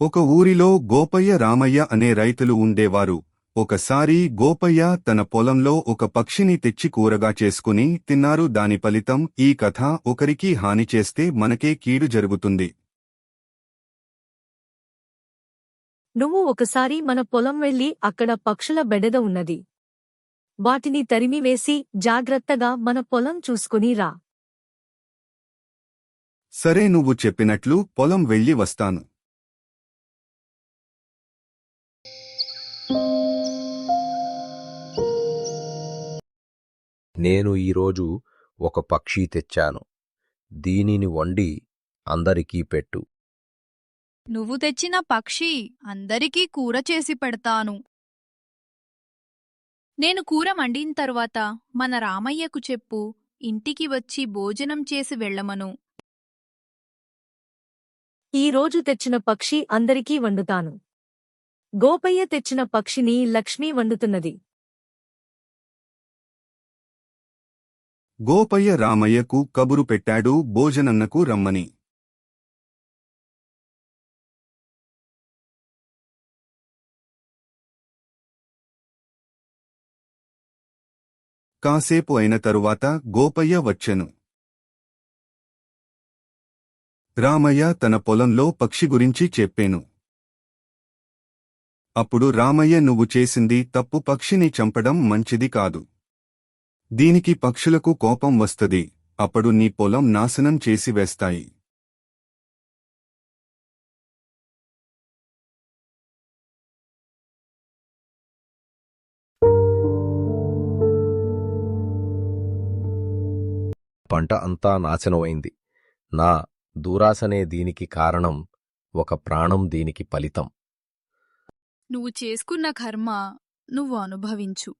ఒక ఊరిలో గోపయ్య రామయ్య అనే రైతులు ఉండేవారు. ఒకసారి గోపయ్య తన పొలంలో ఒక పక్షిని తెచ్చి కూరగా చేసుకుని తిన్నారు. దాని ఫలితం ఈ కథ ఒకరికి హాని చేస్తే మనకే కీడు జరుగుతుంది. నువ్వు ఒకసారి మన పొలం వెళ్ళి అక్కడ పక్షుల బెడద ఉన్నది. వాటిని తరిమివేసి జాగ్రత్తగా మన పొలం చూసుకుని రా. సరే నువ్వు చెప్పినట్లు పొలం వెళ్ళి వస్తాను. నేను ఈరోజు ఒక పక్షి తెచ్చాను. దీనిని వండి అందరికీ పెట్టు. నువ్వు తెచ్చిన పక్షి అందరికీ కూర చేసి పెడతాను. నేను కూర వండిన తర్వాత మన రామయ్యకు చెప్పు ఇంటికి వచ్చి భోజనం చేసి వెళ్ళమను. ఈ రోజు తెచ్చిన పక్షి అందరికీ వండుతాను. గోపయ్య తెచ్చిన పక్షిని లక్ష్మీ వండుతున్నది. గోపయ్య రామయ్యకు కబురు పెట్టాడు భోజనన్నకు రమ్మని. కాసేపు అయిన తరువాత గోపయ్య వచ్చెను. రామయ్య తన పొలంలో పక్షి గురించి చెప్పాను. అప్పుడు రామయ్య నువ్వు చేసింది తప్పు పక్షిని చంపడం మంచిది కాదు. దీనికి పక్షులకు కోపం వస్తది. అప్పుడు నీ పొలం నాశనం చేసి వేస్తాయి. పంట అంతా నాశనమైంది. నా దూరాసనే దీనికి కారణం ఒక ప్రాణం దీనికి ఫలితం. నువ్వు చేసుకున్న కర్మ నువ్వు అనుభవించు.